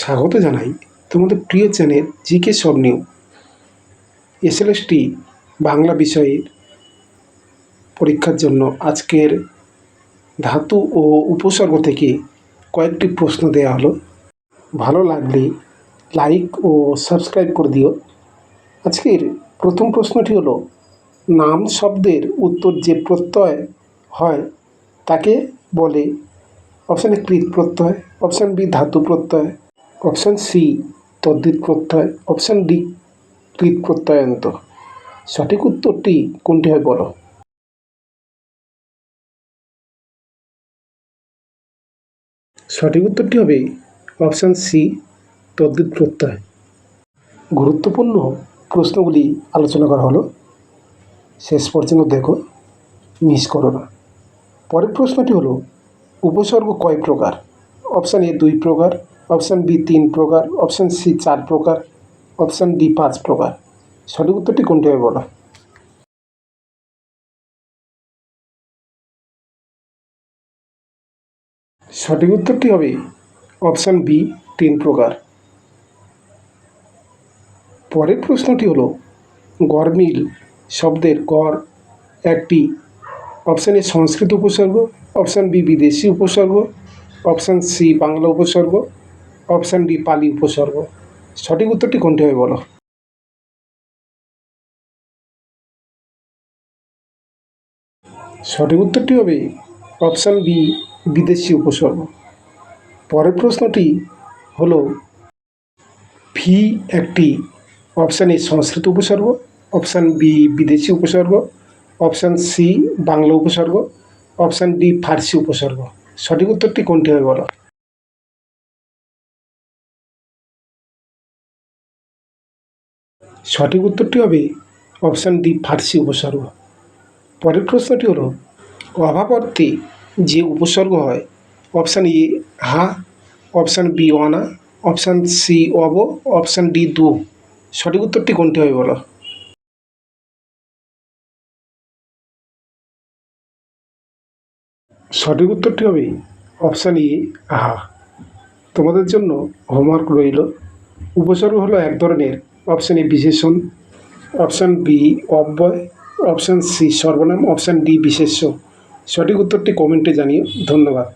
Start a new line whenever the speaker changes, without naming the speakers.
স্বাগত জানাই তোমাদের প্রিয় চ্যানেল জিকে সব নিউ এসএলএসটি বাংলা বিষয়ের পরীক্ষার জন্য আজকের ধাতু ও উপসর্গ থেকে কয়েকটি প্রশ্ন দেওয়া হলো। ভালো লাগলে লাইক ও সাবস্ক্রাইব করে দিও। আজকের প্রথম প্রশ্নটি হলো, নাম শব্দের উত্তর যে প্রত্যয় হয় তাকে বলে অপশান এ কৃত প্রত্যয়, অপশান বি ধাতু প্রত্যয় অপশান সি তদ্ধিত প্রত্যয়। অপশান ডি কৃত প্রত্যয়ান্ত। সঠিক উত্তরটি কোনটি হয় বলো? সঠিক উত্তরটি হবে অপশান সি তদ্ধিত প্রত্যয়। গুরুত্বপূর্ণ প্রশ্নগুলি আলোচনা করা হলো। শেষ পর্যন্ত দেখো, মিস করো না। পরের প্রশ্নটি হলো, উপসর্গ কয় প্রকার? অপশান এ দুই প্রকার অপশান বি তিন প্রকার, অপশান সি চার প্রকার, অপশান ডি পাঁচ প্রকার। সঠিক উত্তরটি কোনটি হবে বলো? সঠিক উত্তরটি হবে অপশান বি তিন প্রকার। পরের প্রশ্নটি হলো গরমিল শব্দের গড় একটি অপশান এ সংস্কৃত উপসর্গ, অপশান বি বিদেশি উপসর্গ, অপশান সি বাংলা উপসর্গ অপশান ডি পালি উপসর্গ। সঠিক উত্তরটি কোনটি হবে বলো? সঠিক উত্তরটি হবে অপশান বি, বিদেশি উপসর্গ। পরের প্রশ্নটি হলো, ফি একটি অপশান এ সংস্কৃত উপসর্গ, অপশান বি বিদেশি উপসর্গ, অপশান সি বাংলা উপসর্গ, অপশান ডি ফার্সি উপসর্গ। সঠিক উত্তরটি কোনটি হবে বলো? সঠিক উত্তরটি হবে অপশান ডি ফার্সি উপসর্গ। পরের প্রশ্নটি হলো, অভাব অর্থে যে উপসর্গ হয় অপশান এ হা অপশান বি অনা অপশান সি অব অপশান ডি দু। সঠিক উত্তরটি কোনটি হবে বলো? সঠিক উত্তরটি হবে অপশান ই আহা তোমাদের জন্য হোমওয়ার্ক রইল। উপসর্গ হলো এক ধরনের অপশান এ বিশেষণ অপশান বি অব্যয় অপশান সি সর্বনাম অপশান ডি বিশেষ্য সঠিক উত্তরটি কমেন্টে জানিও। ধন্যবাদ।